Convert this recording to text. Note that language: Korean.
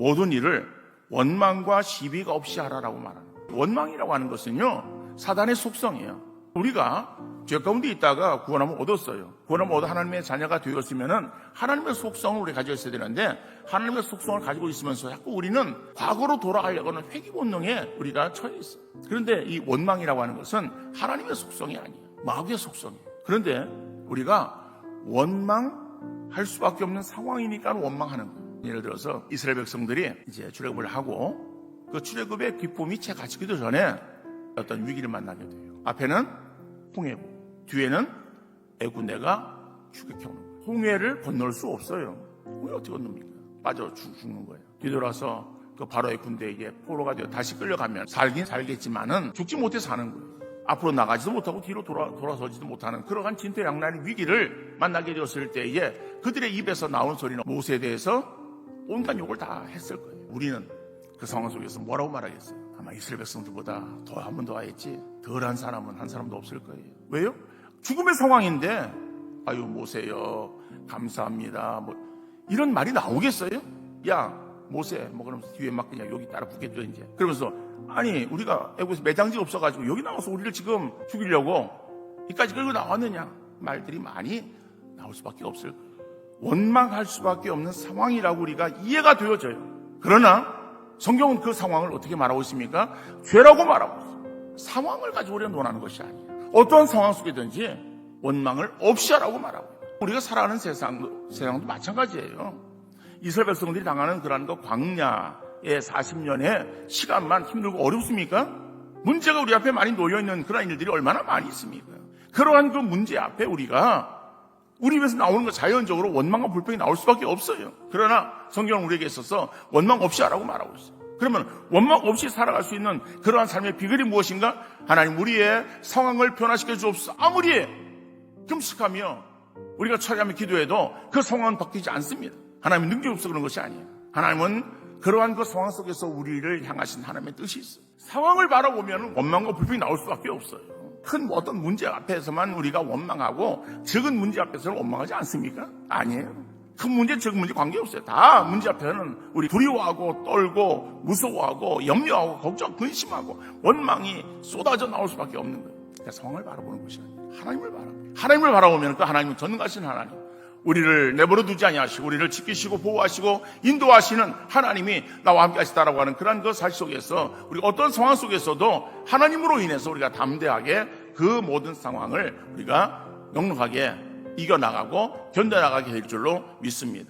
모든 일을 원망과 시비가 없이 하라라고 말하는 거예요. 원망이라고 하는 것은요, 사단의 속성이에요. 우리가 죄 가운데 있다가 구원함을 얻었어요. 구원함을 얻어 하나님의 자녀가 되었으면은 하나님의 속성을 우리 가지고 있어야 되는데 하나님의 속성을 가지고 있으면서 자꾸 우리는 과거로 돌아가려고 하는 회귀 본능에 우리가 처해 있어요. 그런데 이 원망이라고 하는 것은 하나님의 속성이 아니에요. 마귀의 속성이에요. 그런데 우리가 원망할 수밖에 없는 상황이니까 원망하는 거예요. 예를 들어서 이스라엘 백성들이 이제 출애굽을 하고 그 출애굽의 기쁨이 채 갇히기도 전에 어떤 위기를 만나게 돼요. 앞에는 홍해고 뒤에는 애군대가 추격해 오는 거예요. 홍해를 건널 수 없어요. 홍해 어떻게 건넙니까? 빠져 죽- 죽는 거예요. 뒤돌아서 그 바로의 군대에게 포로가 되어 다시 끌려가면 살긴 살겠지만은 죽지 못해 사는 거예요. 앞으로 나가지도 못하고 뒤로 돌아, 돌아서지도 못하는 그러한 진퇴양난의 위기를 만나게 되었을 때에 그들의 입에서 나온 소리는 모세에 대해서 온갖 욕을 다 했을 거예요. 우리는 그 상황 속에서 뭐라고 말하겠어요? 아마 이스라엘 백성들보다 더 한 번 더 하겠지. 덜한 사람은 한 사람도 없을 거예요. 왜요? 죽음의 상황인데 아유 모세요 감사합니다. 뭐 이런 말이 나오겠어요? 야 모세 뭐 그러면서 뒤에 막 그냥 여기 따라 붙겠죠 이제. 그러면서 아니 우리가 애국에서 매장지 없어가지고 여기 나와서 우리를 지금 죽이려고 이까지 끌고 나왔느냐 말들이 많이 나올 수밖에 없을 거예요. 원망할 수밖에 없는 상황이라고 우리가 이해가 되어져요. 그러나 성경은 그 상황을 어떻게 말하고 있습니까? 죄라고 말하고 있어요. 상황을 가지고 우리가 논하는 것이 아니에요. 어떤 상황 속이든지 원망을 없이 하라고 말하고. 우리가 살아가는 세상도, 세상도 마찬가지예요. 이스라엘 백성들이 당하는 그러한 그 광야의 40년의 시간만 힘들고 어렵습니까? 문제가 우리 앞에 많이 놓여있는 그런 일들이 얼마나 많이 있습니까? 그러한 그 문제 앞에 우리가 우리 입에서 나오는 거 자연적으로 원망과 불평이 나올 수밖에 없어요. 그러나 성경은 우리에게 있어서 원망 없이 하라고 말하고 있어요. 그러면 원망 없이 살아갈 수 있는 그러한 삶의 비결이 무엇인가? 하나님 우리의 상황을 변화시켜 주옵소서. 아무리 금식하며 우리가 처리하며 기도해도 그 상황은 바뀌지 않습니다. 하나님은 능력이 없어 그런 것이 아니에요. 하나님은 그러한 그 상황 속에서 우리를 향하신 하나님의 뜻이 있어요. 상황을 바라보면 원망과 불평이 나올 수밖에 없어요. 큰 어떤 문제 앞에서만 우리가 원망하고 적은 문제 앞에서는 원망하지 않습니까? 아니에요. 큰 문제, 적은 문제 관계없어요. 다 문제 앞에는 우리 두려워하고 떨고 무서워하고 염려하고 걱정, 근심하고 원망이 쏟아져 나올 수밖에 없는 거예요. 그러니까 상황을 바라보는 것이 아니에요. 하나님을 바라보는 하나님을 바라보면 그 하나님은 전능하신 하나님. 우리를 내버려 두지 아니하시고 우리를 지키시고 보호하시고 인도하시는 하나님이 나와 함께 하시다라고 하는 그런 그 사실 속에서 우리가 어떤 상황 속에서도 하나님으로 인해서 우리가 담대하게 그 모든 상황을 우리가 넉넉하게 이겨나가고 견뎌나가게 될 줄로 믿습니다.